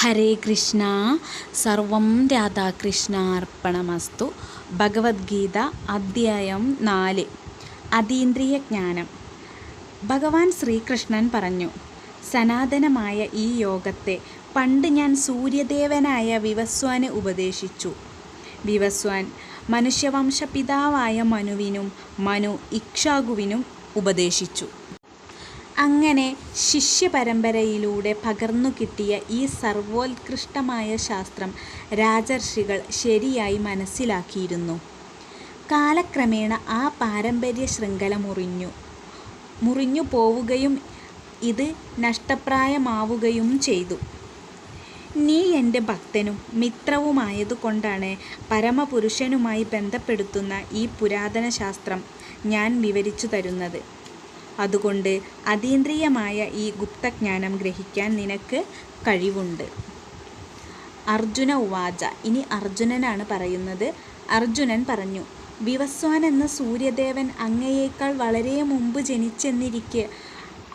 ഹരേ കൃഷ്ണ സർവം രാധാകൃഷ്ണാർപ്പണമസ്തു ഭഗവത്ഗീത അധ്യായം നാല്. അതീന്ദ്രിയ ജ്ഞാനം. ഭഗവാൻ ശ്രീകൃഷ്ണൻ പറഞ്ഞു സനാതനമായ ഈ യോഗത്തെ പണ്ട് ഞാൻ സൂര്യദേവനായ വിവസ്വാന് ഉപദേശിച്ചു. വിവസ്വാൻ മനുഷ്യവംശ പിതാവായ മനുവിനും മനു ഇക്ഷാകുവിനും ഉപദേശിച്ചു. അങ്ങനെ ശിഷ്യപരമ്പരയിലൂടെ പകർന്നു കിട്ടിയ ഈ സർവോത്കൃഷ്ടമായ ശാസ്ത്രം രാജർഷികൾ ശരിയായി മനസ്സിലാക്കിയിരുന്നു. കാലക്രമേണ ആ പാരമ്പര്യ ശൃംഖല മുറിഞ്ഞു. മുറിഞ്ഞു പോവുകയും ഇത് നഷ്ടപ്രായമാവുകയും ചെയ്തു. നീ എന്റെ ഭക്തനും മിത്രവുമായതുകൊണ്ടാണ് പരമപുരുഷനുമായി ബന്ധപ്പെടുത്തുന്ന ഈ പുരാതന ശാസ്ത്രം ഞാൻ വിവരിച്ചു തരുന്നത്. അതുകൊണ്ട് അതീന്ദ്രിയമായ ഈ ഗുപ്തജ്ഞാനം ഗ്രഹിക്കാൻ നിനക്ക് കഴിവുണ്ട്. അർജുന ഉവാച. ഇനി അർജുനനാണ് പറയുന്നത്. അർജുനൻ പറഞ്ഞു വിവസ്വാൻ എന്ന സൂര്യദേവൻ അങ്ങയേക്കാൾ വളരെ മുമ്പ് ജനിച്ചെന്നിരിക്കെ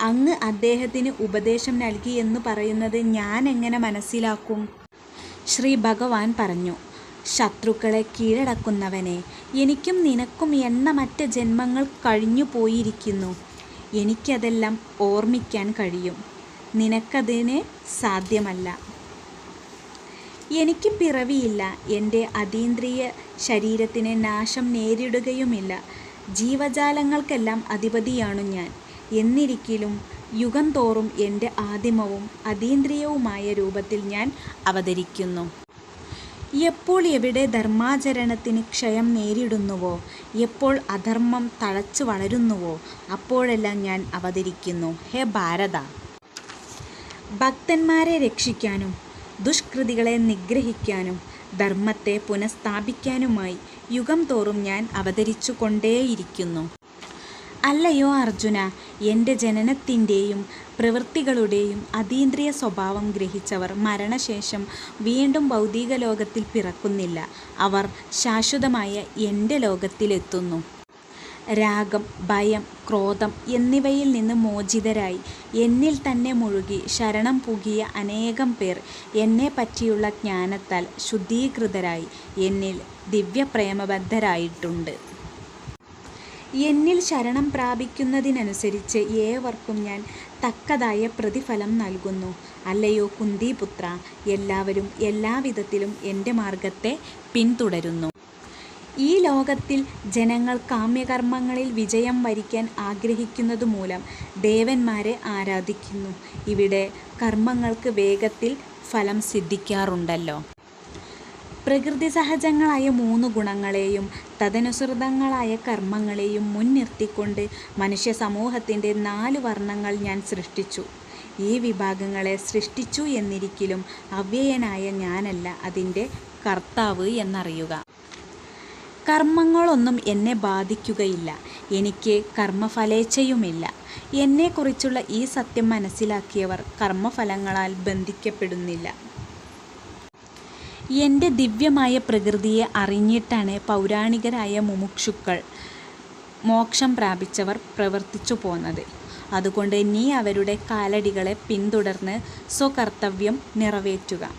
അങ്ങ് അദ്ദേഹത്തിന് ഉപദേശം നൽകി എന്ന് പറയുന്നത് ഞാൻ എങ്ങനെ മനസ്സിലാക്കും? ശ്രീ ഭഗവാൻ പറഞ്ഞു ശത്രുക്കളെ കീഴടക്കുന്നവനെ എനിക്കും നിനക്കും എണ്ണമറ്റ ജന്മങ്ങൾ കഴിഞ്ഞു പോയിരിക്കുന്നു എനിക്കതെല്ലാം ഓർമ്മിക്കാൻ കഴിയും. നിനക്കതിന് സാധ്യമല്ല. എനിക്ക് പിറവിയില്ല. എന്റെ അതീന്ദ്രിയ ശരീരത്തിന് നാശം നേരിടുകയുമില്ല. ജീവജാലങ്ങൾക്കെല്ലാം അധിപതിയാണു ഞാൻ. എന്നിരിക്കലും യുഗം തോറും എന്റെ ആദിമവും അതീന്ദ്രിയവുമായ രൂപത്തിൽ ഞാൻ അവതരിക്കുന്നു. എപ്പോൾ എവിടെ ധർമാചരണത്തിന് ക്ഷയം നേരിടുന്നുവോ? എപ്പോൾ അധർമ്മം തഴച്ചു വളരുന്നുവോ? അപ്പോഴെല്ലാം ഞാൻ അവതരിക്കുന്നു. ഹേ ഭാരത! ഭക്തന്മാരെ രക്ഷിക്കാനും ദുഷ്കൃതികളെ നിഗ്രഹിക്കാനും ധർമ്മത്തെ പുനഃസ്ഥാപിക്കാനുമായി യുഗം തോറും ഞാൻ അവതരിച്ചു കൊണ്ടേയിരിക്കുന്നു അല്ലയോ അർജുന എന്റെ ജനനത്തിന്റെയും പ്രവൃത്തികളുടെയും അതീന്ദ്രിയ സ്വഭാവം ഗ്രഹിച്ചവർ മരണശേഷം വീണ്ടും ഭൗതിക ലോകത്തിൽ പിറക്കുന്നില്ല. അവർ ശാശ്വതമായ എന്റെ ലോകത്തിലെത്തുന്നു. രാഗം ഭയം ക്രോധം എന്നിവയിൽ നിന്ന് മോചിതരായി എന്നിൽ തന്നെ മുഴുകി ശരണം പുകിയ അനേകം പേർ എന്നെ പറ്റിയുള്ള ജ്ഞാനത്താൽ ശുദ്ധീകൃതരായി എന്നിൽ ദിവ്യപ്രേമബദ്ധരായിട്ടുണ്ട്. എന്നിൽ ശരണം പ്രാപിക്കുന്നതിനനുസരിച്ച് ഏവർക്കും ഞാൻ തക്കതായ പ്രതിഫലം നൽകുന്നു. അല്ലയോ കുന്തിപുത്ര എല്ലാവരും എല്ലാവിധത്തിലും എന്റെ മാർഗത്തെ പിന്തുടരുന്നു. ഈ ലോകത്തിൽ ജനങ്ങൾ കാമ്യകർമ്മങ്ങളിൽ വിജയം വരിക്കാൻ ആഗ്രഹിക്കുന്നതുമൂലം ദേവന്മാരെ ആരാധിക്കുന്നു. ഇവിടെ കർമ്മങ്ങൾക്ക് വേഗത്തിൽ ഫലം സിദ്ധിക്കാറുണ്ടല്ലോ. പ്രകൃതി സഹജങ്ങളായ മൂന്ന് ഗുണങ്ങളെയും തദനുസൃതങ്ങളായ കർമ്മങ്ങളെയും മുൻനിർത്തിക്കൊണ്ട് മനുഷ്യ സമൂഹത്തിന്റെ നാല് വർണങ്ങൾ ഞാൻ സൃഷ്ടിച്ചു. ഈ വിഭാഗങ്ങളെ സൃഷ്ടിച്ചു എന്നിരിക്കലും അവ്യയനായ ഞാനല്ല അതിന്റെ കർത്താവ് എന്നറിയുക. കർമ്മങ്ങളൊന്നും എന്നെ ബാധിക്കുകയില്ല. എനിക്ക് കർമ്മഫലേച്ഛയുമില്ല. എന്നെക്കുറിച്ചുള്ള ഈ സത്യം മനസ്സിലാക്കിയവർ കർമ്മഫലങ്ങളാൽ ബന്ധിക്കപ്പെടുന്നില്ല. എന്റെ ദിവ്യമായ പ്രകൃതിയെ അറിഞ്ഞിട്ടാണ് പൗരാണികരായ മുമുക്ഷുക്കൾ മോക്ഷം പ്രാപിച്ചവർ പ്രവർത്തിച്ചു പോന്നത്. അതുകൊണ്ട് നീ അവരുടെ കാലടികളെ പിന്തുടർന്ന് സ്വകർത്തവ്യം നിറവേറ്റുക.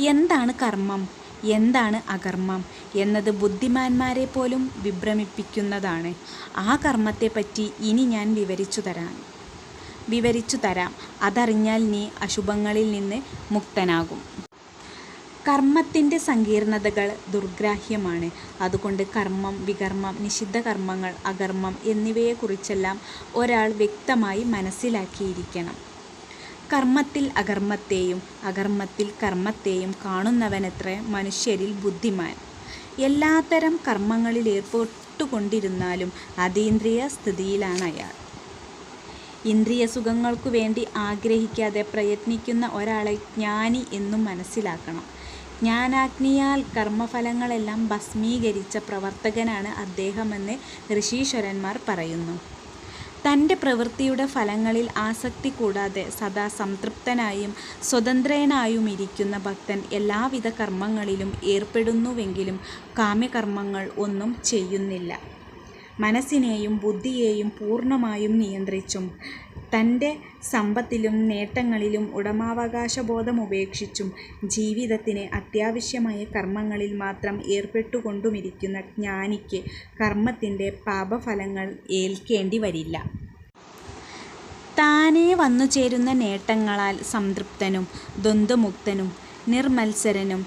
എന്താണ് കർമ്മം? എന്താണ് അകർമ്മം? എന്നത് ബുദ്ധിമാന്മാരെ പോലും വിഭ്രമിപ്പിക്കുന്നതാണ്. ആ കർമ്മത്തെപ്പറ്റി ഇനി ഞാൻ വിവരിച്ചു തരാം. വിവരിച്ചു തരാം. അതറിഞ്ഞാൽ നീ അശുഭങ്ങളിൽ നിന്ന് മുക്തനാകും. കർമ്മത്തിന്റെ സങ്കീർണതകൾ ദുർഗ്രാഹ്യമാണ്. അതുകൊണ്ട് കർമ്മം വികർമ്മം നിഷിദ്ധ കർമ്മങ്ങൾ അകർമ്മം എന്നിവയെക്കുറിച്ചെല്ലാം ഒരാൾ വ്യക്തമായി മനസ്സിലാക്കിയിരിക്കണം. കർമ്മത്തിൽ അകർമ്മത്തെയും അകർമ്മത്തിൽ കർമ്മത്തെയും കാണുന്നവനത്ര മനുഷ്യരിൽ ബുദ്ധിമാൻ. എല്ലാത്തരം കർമ്മങ്ങളിൽ ഏർപ്പെട്ടുകൊണ്ടിരുന്നാലും അതീന്ദ്രിയ സ്ഥിതിയിലാണ് അയാൾ. ഇന്ദ്രിയ സുഖങ്ങൾക്കു വേണ്ടി ആഗ്രഹിക്കാതെ പ്രയത്നിക്കുന്ന ഒരാളെ ജ്ഞാനി എന്നും മനസ്സിലാക്കണം. ജ്ഞാനാഗ്നിയാൽ കർമ്മഫലങ്ങളെല്ലാം ഭസ്മീകരിച്ച പ്രവർത്തകനാണ് അദ്ദേഹമെന്ന് ഋഷീശ്വരന്മാർ പറയുന്നു. തന്റെ പ്രവൃത്തിയുടെ ഫലങ്ങളിൽ ആസക്തി കൂടാതെ സദാ സംതൃപ്തനായും സ്വതന്ത്രനായും ഇരിക്കുന്ന ഭക്തൻ എല്ലാവിധ കർമ്മങ്ങളിലും ഏർപ്പെടുന്നുവെങ്കിലും കാമ്യകർമ്മങ്ങൾ ഒന്നും ചെയ്യുന്നില്ല. മനസ്സിനെയും ബുദ്ധിയെയും പൂർണമായും നിയന്ത്രിച്ചും തന്റെ സമ്പത്തിലും നേട്ടങ്ങളിലും ഉടമാവകാശബോധം ഉപേക്ഷിച്ചും ജീവിതത്തിന് അത്യാവശ്യമായ കർമ്മങ്ങളിൽ മാത്രം ഏർപ്പെട്ടുകൊണ്ടുമിരിക്കുന്ന ജ്ഞാനിക്ക് കർമ്മത്തിന്റെ പാപഫലങ്ങൾ ഏൽക്കേണ്ടി വരില്ല. താനേ വന്നു ചേരുന്ന നേട്ടങ്ങളാൽ സംതൃപ്തനും ദ്വന്ദ്മുക്തനും നിർമ്മത്സരനും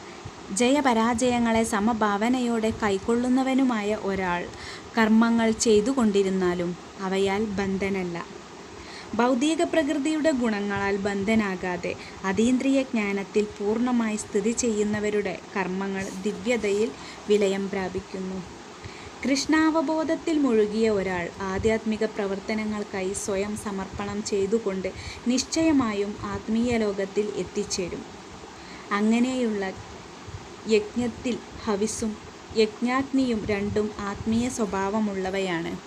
ജയപരാജയങ്ങളെ സമഭാവനയോടെ കൈക്കൊള്ളുന്നവനുമായ ഒരാൾ കർമ്മങ്ങൾ ചെയ്തുകൊണ്ടിരുന്നാലും അവയാൽ ബന്ധനല്ല ഭൗതിക പ്രകൃതിയുടെ ഗുണങ്ങളാൽ ബന്ധനാകാതെ അതീന്ദ്രിയ ജ്ഞാനത്തിൽ പൂർണമായി സ്ഥിതി ചെയ്യുന്നവരുടെ കർമ്മങ്ങൾ ദിവ്യതയിൽ വിലയം പ്രാപിക്കുന്നു. കൃഷ്ണാവബോധത്തിൽ മുഴുകിയ ഒരാൾ ആധ്യാത്മിക പ്രവർത്തനങ്ങൾക്കായി സ്വയം സമർപ്പണം ചെയ്തുകൊണ്ട് നിശ്ചയമായും ആത്മീയ ലോകത്തിൽ എത്തിച്ചേരും. അങ്ങനെയുള്ള യജ്ഞത്തിൽ ഹവിസും യജ്ഞാഗ്നിയും രണ്ടും ആത്മീയ സ്വഭാവമുള്ളവയാണ്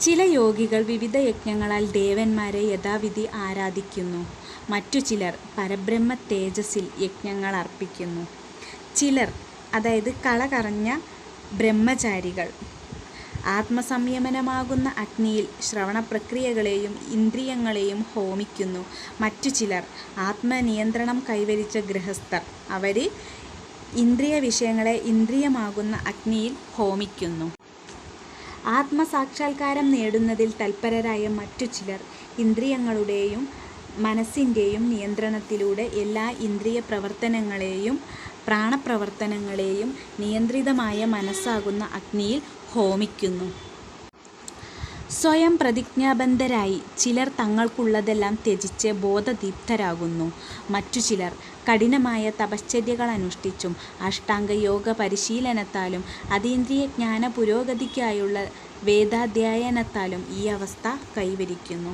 ചില യോഗികൾ വിവിധ യജ്ഞങ്ങളാൽ ദേവന്മാരെ യഥാവിധി ആരാധിക്കുന്നു. മറ്റു ചിലർ പരബ്രഹ്മ തേജസ്സിൽ യജ്ഞങ്ങൾ അർപ്പിക്കുന്നു. ചിലർ, അതായത് കളകറഞ്ഞ ബ്രഹ്മചാരികൾ, ആത്മസംയമനമാകുന്ന അഗ്നിയിൽ ശ്രവണ പ്രക്രിയകളെയും ഇന്ദ്രിയങ്ങളെയും ഹോമിക്കുന്നു. മറ്റു ചിലർ, ആത്മനിയന്ത്രണം കൈവരിച്ച ഗൃഹസ്ഥർ, അവർ ഇന്ദ്രിയവിഷയങ്ങളെ ഇന്ദ്രിയമാകുന്ന അഗ്നിയിൽ ഹോമിക്കുന്നു. ആത്മസാക്ഷാത്കാരം നേടുന്നതിൽ തൽപരരായ മറ്റു ചിലർ, ഇന്ദ്രിയങ്ങളുടെയും മനസ്സിന്റെയും നിയന്ത്രണത്തിലൂടെ എല്ലാ ഇന്ദ്രിയ പ്രവർത്തനങ്ങളെയും പ്രാണപ്രവർത്തനങ്ങളെയും നിയന്ത്രിതമായ മനസ്സാകുന്ന അഗ്നിയിൽ ഹോമിക്കുന്നു. സ്വയം പ്രതിജ്ഞാബന്ധരായി ചിലർ തങ്ങൾക്കുള്ളതെല്ലാം ത്യജിച്ച് ബോധദീപ്തരാകുന്നു. മറ്റു ചിലർ കഠിനമായ തപശ്ചര്യകളനുഷ്ഠിച്ചും ജ്ഞാന പുരോഗതിക്കായുള്ള വേദാധ്യയനത്താലും ഈ അവസ്ഥ കൈവരിക്കുന്നു.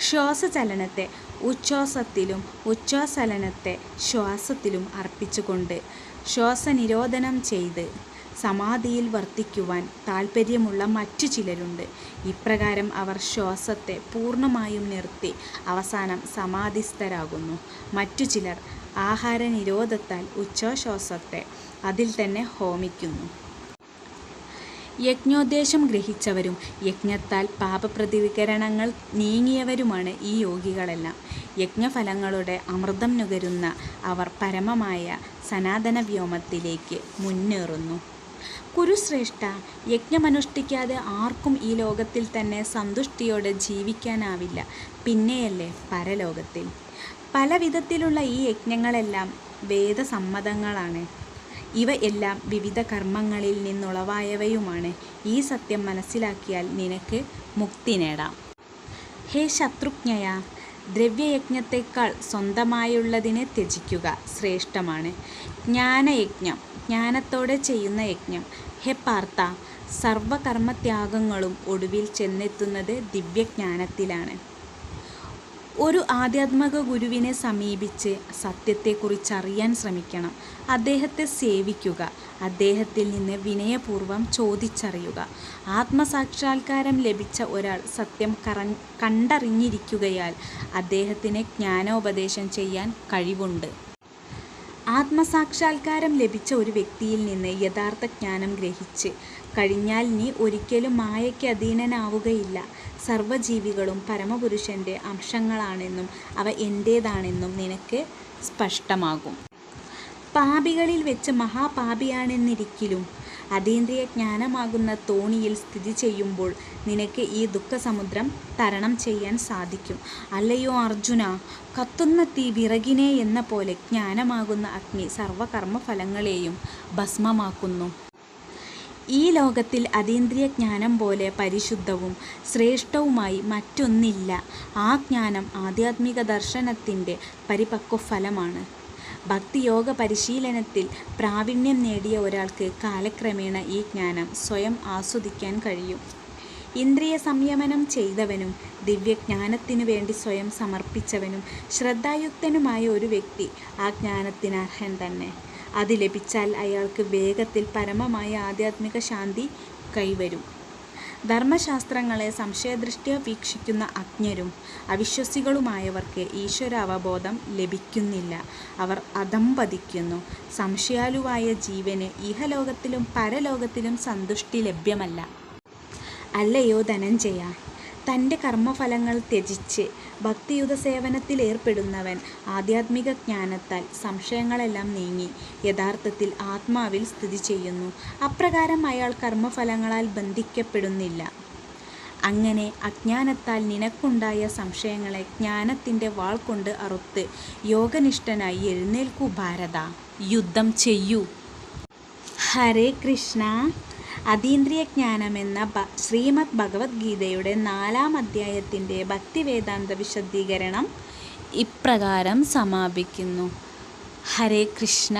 ശ്വാസചലനത്തെ ഉച്ഛ്വാസത്തിലും ഉച്ഛ്വാസചലനത്തെ ശ്വാസത്തിലും അർപ്പിച്ചുകൊണ്ട് ശ്വാസനിരോധനം ചെയ്ത് സമാധിയിൽ വർത്തിക്കുവാൻ താൽപ്പര്യമുള്ള മറ്റു ചിലരുണ്ട്. ഇപ്രകാരം അവർ ശ്വാസത്തെ പൂർണമായും നിർത്തി അവസാനം സമാധിസ്ഥരാകുന്നു. മറ്റു ചിലർ ആഹാര നിരോധത്താൽ ആഹാരനിരോധത്താൽ അതിൽ തന്നെ ഹോമിക്കുന്നു. യജ്ഞോദ്ദേശം ഗ്രഹിച്ചവരും യജ്ഞത്താൽ പാപപ്രതികരണങ്ങൾ നീങ്ങിയവരുമാണ് ഈ യോഗികളെല്ലാം. യജ്ഞഫലങ്ങളുടെ അമൃതം നുകരുന്ന അവർ പരമമായ സനാതന വ്യോമത്തിലേക്ക് മുന്നേറുന്നു. കുരുശ്രേഷ്ഠാ, യജ്ഞമനുഷ്ഠിക്കാതെ ആർക്കും ഈ ലോകത്തിൽ തന്നെ സന്തുഷ്ടിയോടെ ജീവിക്കാനാവില്ല. പിന്നെയല്ലേ പരലോകത്തിൽ. പല വിധത്തിലുള്ള ഈ യജ്ഞങ്ങളെല്ലാം വേദസമ്മതങ്ങളാണ്. ഇവ എല്ലാം വിവിധ കർമ്മങ്ങളിൽ നിന്നുളവായവയുമാണ്. ഈ സത്യം മനസ്സിലാക്കിയാൽ നിനക്ക് മുക്തി നേടാം. ഹേ ശത്രുജ്ഞയ ദ്രവ്യയജ്ഞത്തെക്കാൾ സ്വന്തമായുള്ളതിനെ ത്യജിക്കുക ശ്രേഷ്ഠമാണ്. ജ്ഞാനയജ്ഞം, ജ്ഞാനത്തോടെ ചെയ്യുന്ന യജ്ഞം. ഹേ പാർത്ത സർവകർമ്മത്യാഗങ്ങളും ഒടുവിൽ ചെന്നെത്തുന്നത് ദിവ്യജ്ഞാനത്തിലാണ്. ഒരു ആധ്യാത്മിക ഗുരുവിനെ സമീപിച്ച് സത്യത്തെക്കുറിച്ചറിയാൻ ശ്രമിക്കണം. അദ്ദേഹത്തെ സേവിക്കുക. അദ്ദേഹത്തിൽ നിന്ന് വിനയപൂർവം ചോദിച്ചറിയുക. ആത്മസാക്ഷാത്കാരം ലഭിച്ച ഒരാൾ സത്യം കറ കണ്ടറിഞ്ഞിരിക്കുകയാൽ അദ്ദേഹത്തിന് ജ്ഞാനോപദേശം ചെയ്യാൻ കഴിവുണ്ട്. ആത്മസാക്ഷാത്കാരം ലഭിച്ച ഒരു വ്യക്തിയിൽ നിന്ന് യഥാർത്ഥ ജ്ഞാനം ഗ്രഹിച്ച് കഴിഞ്ഞാൽ നീ ഒരിക്കലും മായയ്ക്ക് അധീനനാവുകയില്ല. സർവജീവികളും പരമപുരുഷന്റെ അംശങ്ങളാണെന്നും അവ എന്റേതാണെന്നും നിനക്ക് സ്പഷ്ടമാകും. പാപികളിൽ വെച്ച് മഹാപാപിയാണെന്നിരിക്കിലും അതീന്ദ്രിയജ്ഞാനമാകുന്ന തോണിയിൽ സ്ഥിതി ചെയ്യുമ്പോൾ നിനക്ക് ഈ ദുഃഖസമുദ്രം തരണം ചെയ്യാൻ സാധിക്കും. അല്ലയോ അർജുന കത്തുന്ന തീ വിറകിനെ എന്ന പോലെ ജ്ഞാനമാകുന്ന അഗ്നി സർവകർമ്മ ഫലങ്ങളെയും ഭസ്മമാക്കുന്നു. ഈ ലോകത്തിൽ അതീന്ദ്രിയ ജ്ഞാനം പോലെ പരിശുദ്ധവും ശ്രേഷ്ഠവുമായി മറ്റൊന്നില്ല. ആ ജ്ഞാനം ആധ്യാത്മിക ദർശനത്തിന്റെ പരിപക്വഫലമാണ്. ഭക്തിയോഗപരിശീലനത്തിൽ പ്രാവീണ്യം നേടിയ ഒരാൾക്ക് കാലക്രമേണ ഈ ജ്ഞാനം സ്വയം ആസ്വദിക്കാൻ കഴിയും. ഇന്ദ്രിയ സംയമനം ചെയ്തവനും ദിവ്യജ്ഞാനത്തിനു വേണ്ടി സ്വയം സമർപ്പിച്ചവനും ശ്രദ്ധായുക്തനുമായ ഒരു വ്യക്തി ആ ജ്ഞാനത്തിന് അർഹൻ തന്നെ. അത് ലഭിച്ചാൽ അയാൾക്ക് വേഗത്തിൽ പരമമായ ആധ്യാത്മിക ശാന്തി കൈവരും. ധർമ്മശാസ്ത്രങ്ങളെ സംശയദൃഷ്ട്യ വീക്ഷിക്കുന്ന അജ്ഞരും അവിശ്വസികളുമായവർക്ക് ഈശ്വരാവബോധം ലഭിക്കുന്നില്ല. അവർ അധംപതിക്കുന്നു സംശയാലുവായ ജീവന് ഇഹലോകത്തിലും പരലോകത്തിലും സന്തുഷ്ടി ലഭ്യമല്ല. അല്ലയോ ധനഞ്ജയ തന്റെ കർമ്മഫലങ്ങൾ ത്യജിച്ച് ഭക്തിയുത സേവനത്തിൽ ഏർപ്പെടുന്നവൻ ആധ്യാത്മിക ജ്ഞാനത്താൽ സംശയങ്ങളെല്ലാം നീങ്ങി യഥാർത്ഥത്തിൽ ആത്മാവിൽ സ്ഥിതി ചെയ്യുന്നു. അപ്രകാരം അയാൾ കർമ്മഫലങ്ങളാൽ ബന്ധിക്കപ്പെടുന്നില്ല. അങ്ങനെ അജ്ഞാനത്താൽ നിനക്കുണ്ടായ സംശയങ്ങളെ ജ്ഞാനത്തിന്റെ വാൾ കൊണ്ട് അറുത്ത് യോഗനിഷ്ഠനായി എഴുന്നേൽക്കൂ ഭാരത. യുദ്ധം ചെയ്യൂ. ഹരേ കൃഷ്ണ. അതീന്ദ്രിയ ജ്ഞാനമെന്ന ഭ ശ്രീമദ് ഭഗവത്ഗീതയുടെ നാലാം അധ്യായത്തിന്റെ ഭക്തിവേദാന്ത വിശദീകരണം ഇപ്രകാരം സമാപിക്കുന്നു. ഹരേ കൃഷ്ണ.